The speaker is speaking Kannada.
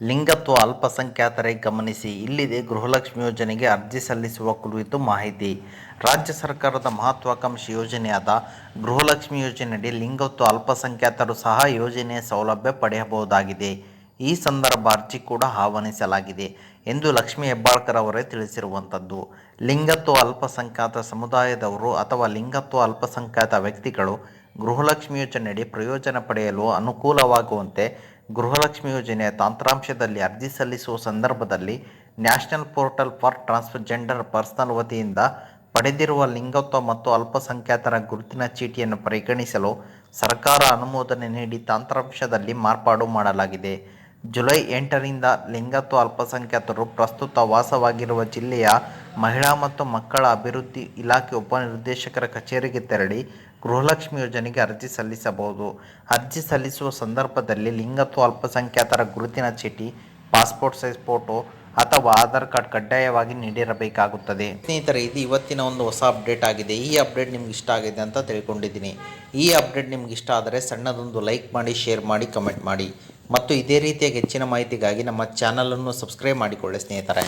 ಲಿಂಗತ್ವ ಅಲ್ಪಸಂಖ್ಯಾತರೇ ಗಮನಿಸಿ, ಇಲ್ಲಿದೆ ಗೃಹಲಕ್ಷ್ಮಿ ಯೋಜನೆಗೆ ಅರ್ಜಿ ಸಲ್ಲಿಸುವ ಕುರಿತು ಮಾಹಿತಿ. ರಾಜ್ಯ ಸರ್ಕಾರದ ಮಹತ್ವಾಕಾಂಕ್ಷಿ ಯೋಜನೆಯಾದ ಗೃಹಲಕ್ಷ್ಮಿ ಯೋಜನೆಯಡಿ ಲಿಂಗತ್ವ ಅಲ್ಪಸಂಖ್ಯಾತರು ಸಹ ಯೋಜನೆಯ ಸೌಲಭ್ಯ ಪಡೆಯಬಹುದಾಗಿದೆ. ಈ ಸಂದರ್ಭ ಅರ್ಜಿ ಕೂಡ ಆಹ್ವಾನಿಸಲಾಗಿದೆ ಎಂದು ಲಕ್ಷ್ಮೀ ಹೆಬ್ಬಾಳ್ಕರ್ ಅವರೇ ತಿಳಿಸಿರುವಂಥದ್ದು ಲಿಂಗತ್ವ ಅಲ್ಪಸಂಖ್ಯಾತ ಸಮುದಾಯದವರು ಅಥವಾ ಲಿಂಗತ್ವ ಅಲ್ಪಸಂಖ್ಯಾತ ವ್ಯಕ್ತಿಗಳು ಗೃಹಲಕ್ಷ್ಮಿ ಯೋಜನೆಯಡಿ ಪ್ರಯೋಜನ ಪಡೆಯಲು ಅನುಕೂಲವಾಗುವಂತೆ ಗೃಹಲಕ್ಷ್ಮಿ ಯೋಜನೆಯ ತಂತ್ರಾಂಶದಲ್ಲಿ ಅರ್ಜಿ ಸಲ್ಲಿಸುವ ಸಂದರ್ಭದಲ್ಲಿ national portal for transgender personal ವತಿಯಿಂದ ಪಡೆದಿರುವ ಲಿಂಗತ್ವ ಮತ್ತು ಅಲ್ಪಸಂಖ್ಯಾತರ ಗುರುತಿನ ಚೀಟಿಯನ್ನು ಪರಿಗಣಿಸಲು ಸರ್ಕಾರ ಅನುಮೋದನೆ ನೀಡಿ ತಂತ್ರಾಂಶದಲ್ಲಿ ಮಾರ್ಪಾಡು ಮಾಡಲಾಗಿದೆ. ಜುಲೈ ಎಂಟರಿಂದ ಲಿಂಗತ್ವ ಅಲ್ಪಸಂಖ್ಯಾತರು ಪ್ರಸ್ತುತ ವಾಸವಾಗಿರುವ ಜಿಲ್ಲೆಯ ಮಹಿಳಾ ಮತ್ತು ಮಕ್ಕಳ ಅಭಿವೃದ್ಧಿ ಇಲಾಖೆ ಉಪನಿರ್ದೇಶಕರ ಕಚೇರಿಗೆ ತೆರಳಿ ಗೃಹಲಕ್ಷ್ಮಿ ಯೋಜನೆಗೆ ಅರ್ಜಿ ಸಲ್ಲಿಸಬಹುದು. ಅರ್ಜಿ ಸಲ್ಲಿಸುವ ಸಂದರ್ಭದಲ್ಲಿ ಲಿಂಗತ್ವ ಅಲ್ಪಸಂಖ್ಯಾತರ ಗುರುತಿನ ಚೀಟಿ, ಪಾಸ್ಪೋರ್ಟ್ ಸೈಜ್ ಫೋಟೋ ಅಥವಾ ಆಧಾರ್ ಕಾರ್ಡ್ ಕಡ್ಡಾಯವಾಗಿ ನೀಡಿರಬೇಕಾಗುತ್ತದೆ. ಸ್ನೇಹಿತರೆ, ಇದು ಇವತ್ತಿನ ಒಂದು ಹೊಸ ಅಪ್ಡೇಟ್ ಆಗಿದೆ. ಈ ಅಪ್ಡೇಟ್ ನಿಮ್ಗೆ ಇಷ್ಟ ಆಗಿದೆ ಅಂತ ತಿಳ್ಕೊಂಡಿದ್ದೀನಿ. ಈ ಅಪ್ಡೇಟ್ ನಿಮ್ಗೆ ಇಷ್ಟ ಆದರೆ ಸಣ್ಣದೊಂದು ಲೈಕ್ ಮಾಡಿ, ಶೇರ್ ಮಾಡಿ, ಕಮೆಂಟ್ ಮಾಡಿ. ಮತ್ತು ಇದೇ ರೀತಿಯಾಗಿ ಹೆಚ್ಚಿನ ಮಾಹಿತಿಗಾಗಿ ನಮ್ಮ ಚಾನಲನ್ನು ಸಬ್ಸ್ಕ್ರೈಬ್ ಮಾಡಿಕೊಳ್ಳಿ ಸ್ನೇಹಿತರೆ.